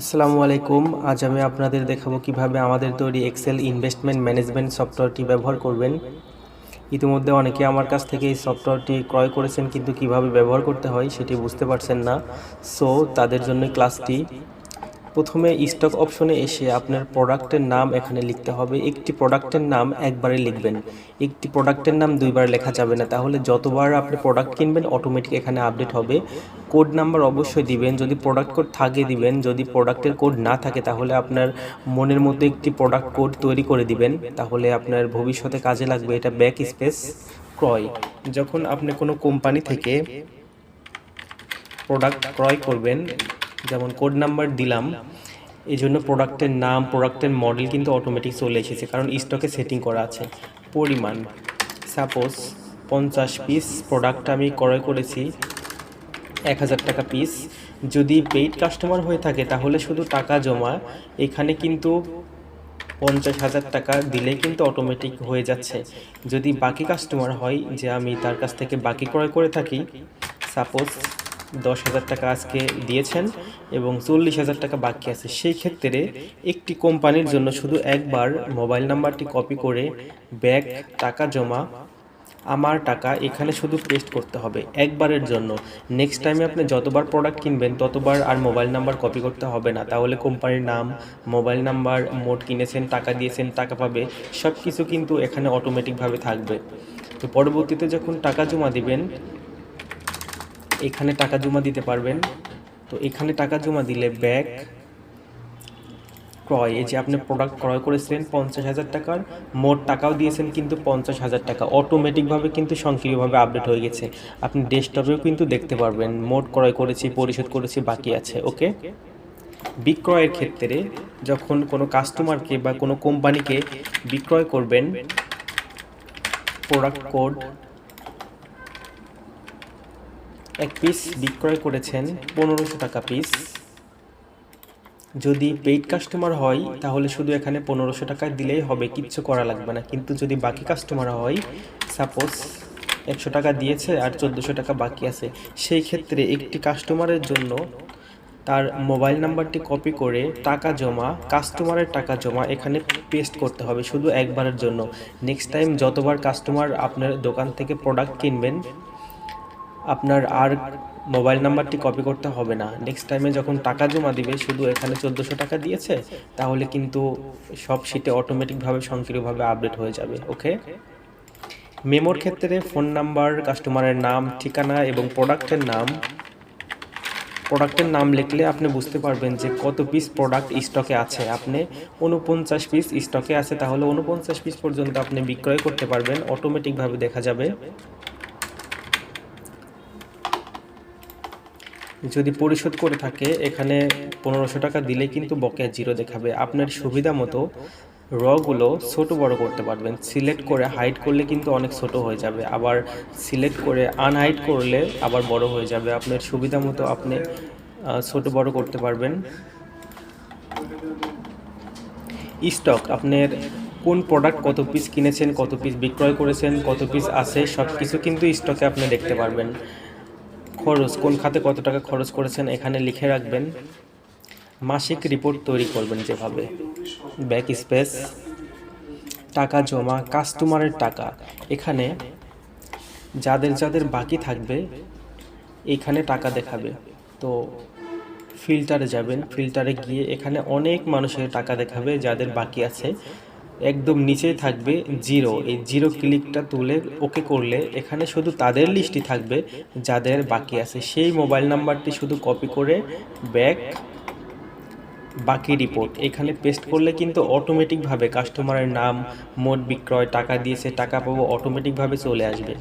আসসালামু আলাইকুম। আজ আমি আপনাদের দেখাবো কীভাবে আমাদের তৈরি এক্সেল ইনভেস্টমেন্ট ম্যানেজমেন্ট সফটওয়্যারটি ব্যবহার করবেন। ইতিমধ্যে অনেকে আমার কাছ থেকে এই সফটওয়্যারটি ক্রয় করেছেন, কিন্তু কীভাবে ব্যবহার করতে হয় সেটি বুঝতে পারছেন না। সো তাদের জন্য ক্লাসটি প্রথমে স্টক অপশনে এসে আপনার প্রোডাক্টের নাম এখানে লিখতে হবে। একটি প্রোডাক্টের নাম একবারে লিখবেন। একটি প্রোডাক্টের নাম দুইবার লেখা যাবে না। তাহলে যতবার আপনি প্রোডাক্ট কিনবেন অটোমেটিক এখানে আপডেট হবে। কোড নাম্বার অবশ্যই দিবেন। যদি প্রোডাক্ট কোড থাকে দিবেন। যদি প্রোডাক্টের কোড না থাকে, তাহলে আপনার মনের মধ্যে একটি প্রোডাক্ট কোড তৈরি করে দিবেন। তাহলে আপনার ভবিষ্যতে কাজে লাগবে এটা ব্যাক স্পেস ক্রয়। যখন আপনি কোনো কোম্পানি থেকে প্রোডাক্ট ক্রয় করবেন যেমন কোড নাম্বার দিলাম এই জন্য প্রোডাক্টের নাম প্রোডাক্টের মডেল কিন্তু অটোমেটিক চলে এসেছে, কারণ স্টকে সেটিং করা আছে। পরিমাণ সাপোজ পঞ্চাশ পিস প্রোডাক্ট আমি ক্রয় করেছি, এক হাজার টাকা পিস যদি পেইড কাস্টমার হয়ে থাকে, তাহলে শুধু টাকা জমা, এখানে কিন্তু পঞ্চাশ হাজার টাকা দিলেই কিন্তু অটোমেটিক হয়ে যাচ্ছে। যদি বাকি কাস্টমার হয়, যে আমি তার কাছ থেকে বাকি ক্রয় করে থাকি সাপোজ দশ হাজার টাকা আজকে দিয়েছেন এবং চল্লিশ হাজার টাকা বাকি আছে। সেই ক্ষেত্রে একটি কোম্পানির জন্য শুধু একবার মোবাইল নাম্বারটি কপি করে ব্যাক টাকা জমা, আমার টাকা এখানে শুধু পেস্ট করতে হবে একবারের জন্য। নেক্সট টাইমে আপনি যতবার প্রোডাক্ট কিনবেন, ততবার আর মোবাইল নাম্বার কপি করতে হবে না। তাহলে কোম্পানির নাম, মোবাইল নাম্বার, মোট কিনেছেন, টাকা দিয়েছেন, টাকা পাবে সব কিছু কিন্তু এখানে অটোমেটিকভাবে থাকবে। তো পরবর্তীতে যখন টাকা জমা দিবেন এখানে টাকা জমা দিতে পারবেন। তো এখানে টাকা জমা দিলে ব্যাক ক্রয়, এই যে আপনি প্রোডাক্ট ক্রয় করেছিলেন পঞ্চাশ হাজার টাকার, মোট টাকাও দিয়েছেন কিন্তু পঞ্চাশ হাজার টাকা। অটোমেটিকভাবে কিন্তু স্বয়ংক্রিয়ভাবে আপডেট হয়ে গেছে। আপনি ডেস্কটপেও কিন্তু দেখতে পারবেন। মোট ক্রয় করেছি, পরিশোধ করেছি, বাকি আছে, ওকে? বিক্রয়ের ক্ষেত্রে যখন কোনো কাস্টমারকে বা কোনো কোম্পানিকে বিক্রয় করবেন প্রোডাক্ট কোড এক পিস বিক্রয় করেছেন পনেরোশো টাকা পিস যদি পেইড কাস্টমার হয়, তাহলে শুধু এখানে পনেরোশো টাকা দিলেই হবে, কিচ্ছু করা লাগবে না। কিন্তু যদি বাকি কাস্টমার হয় সাপোজ একশো টাকা দিয়েছে আর চোদ্দোশো টাকা বাকি আছে, সেই ক্ষেত্রে একটি কাস্টমারের জন্য তার মোবাইল নাম্বারটি কপি করে টাকা জমা কাস্টমারের টাকা জমা এখানে পেস্ট করতে হবে শুধু একবারের জন্য। নেক্সট টাইম যতবার কাস্টমার আপনার দোকান থেকে প্রোডাক্ট কিনবেন আপনার আর মোবাইল নাম্বারটি কপি করতে হবে না। নেক্সট টাইমে যখন টাকা জমা দিবে, শুধু এখানে চোদ্দোশো টাকা দিয়েছে, তাহলে কিন্তু সব শিটে অটোমেটিকভাবে স্বয়ংক্রিয়ভাবে আপডেট হয়ে যাবে ওকে মেমোর ক্ষেত্রে ফোন নাম্বার কাস্টমারের নাম, ঠিকানা এবং প্রোডাক্টের নাম। প্রোডাক্টের নাম লিখলে আপনি বুঝতে পারবেন যে কত পিস প্রোডাক্ট স্টকে আছে। আপনি উনপঞ্চাশ পিস স্টকে আছে, তাহলে উনপঞ্চাশ পিস পর্যন্ত আপনি বিক্রয় করতে পারবেন অটোমেটিকভাবে দেখা যাবে। যদি পরিশোধ করে থাকে, এখানে পনেরোশো টাকা দিলে কিন্তু বকেয়া জিরো দেখাবে। আপনার সুবিধা মতো রগুলো ছোট বড় করতে পারবেন। সিলেক্ট করে হাইট করলে কিন্তু অনেক ছোট হয়ে যাবে। আবার সিলেক্ট করে আনহাইড করলে আবার বড় হয়ে যাবে। আপনার সুবিধা মতো আপনি ছোট বড় করতে পারবেন। স্টক, আপনার কোন প্রোডাক্ট কত পিস কিনেছেন, কত পিস বিক্রয় করেছেন, কত পিস আছে সব কিছু কিন্তু স্টকে আপনি দেখতে পারবেন। খরচ, কোন খাতে কত টাকা খরচ করেছেন এখানে লিখে রাখবেন। মাসিক রিপোর্ট তৈরি করবেন যেভাবে। ব্যাক স্পেস, টাকা জমা, কাস্টমারের টাকা। এখানে যাদের যাদের বাকি থাকবে, এখানে টাকা দেখাবে। তো ফিল্টারে যাবেন, ফিল্টারে গিয়ে এখানে অনেক মানুষের টাকা দেখাবে যাদের বাকি আছে। একদম নিচেই থাকবে জিরো। এই জিরো ক্লিকটা তুলে ওকে করলে এখানে শুধু তাদের লিস্টই থাকবে যাদের বাকি আছে। সেই মোবাইল নাম্বারটি শুধু কপি করে ব্যাক বাকি রিপোর্ট। এখানে পেস্ট করলে কিন্তু অটোমেটিকভাবে কাস্টমারের নাম, মোট বিক্রয়, টাকা দিয়েছে টাকা পাবো, অটোমেটিকভাবে চলে আসবে।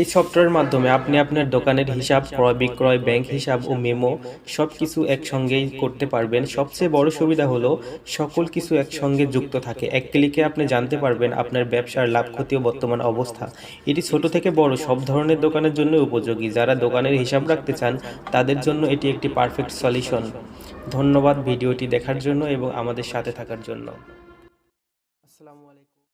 এই সফটওয়্যারের মাধ্যমে আপনি আপনার দোকানের হিসাব, ক্রয় বিক্রয়, ব্যাংক হিসাব ও মেমো সব কিছু একসঙ্গেই করতে পারবেন। সবচেয়ে বড় সুবিধা হলো সকল কিছু একসঙ্গে যুক্ত থাকে। এক ক্লিকে আপনি জানতে পারবেন আপনার ব্যবসার লাভ ক্ষতি ও বর্তমান অবস্থা। এটি ছোট থেকে বড়, সব ধরনের দোকানের জন্য উপযোগী। যারা দোকানের হিসাব রাখতে চান, তাদের জন্য এটি একটি পারফেক্ট সলিউশন ধন্যবাদ ভিডিওটি দেখার জন্য এবং আমাদের সাথে থাকার জন্য।